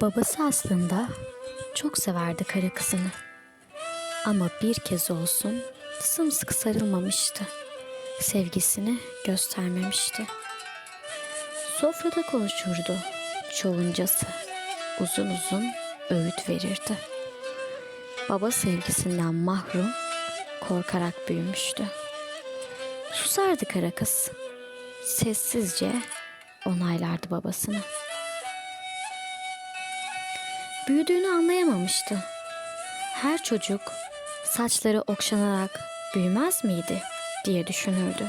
Babası aslında çok severdi kara kızını. Ama bir kez olsun sımsıkı sarılmamıştı. Sevgisini göstermemişti. Sofrada konuşurdu çoğuncası. Uzun uzun öğüt verirdi. Baba sevgisinden mahrum, korkarak büyümüştü. Susardı kara kız. Sessizce onaylardı babasını. Büyüdüğünü anlayamamıştı. Her çocuk saçları okşanarak büyümez miydi diye düşünürdü.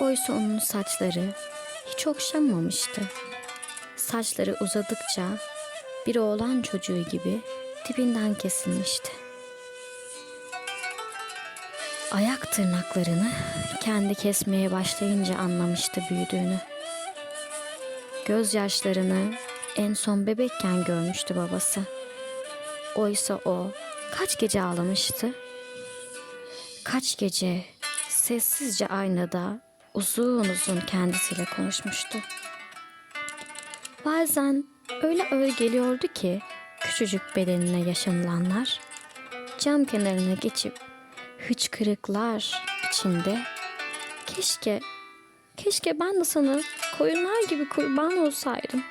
Oysa onun saçları hiç okşanmamıştı. Saçları uzadıkça bir oğlan çocuğu gibi dibinden kesilmişti. Ayak tırnaklarını kendi kesmeye başlayınca anlamıştı büyüdüğünü. Gözyaşlarını en son bebekken görmüştü babası. Oysa o kaç gece ağlamıştı? Kaç gece sessizce aynada uzun uzun kendisiyle konuşmuştu. Bazen öyle ağır geliyordu ki küçücük bedenine yaşanılanlar cam kenarına geçip hıçkırıklar içinde keşke keşke ben de sana koyunlar gibi kurban olsaydım.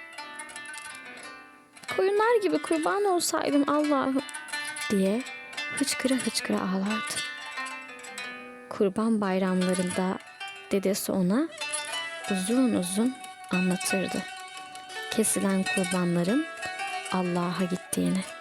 Koyunlar gibi kurban olsaydım Allah'ım diye hıçkıra hıçkıra ağlardı. Kurban bayramlarında dedesi ona uzun uzun anlatırdı. Kesilen kurbanların Allah'a gittiğini.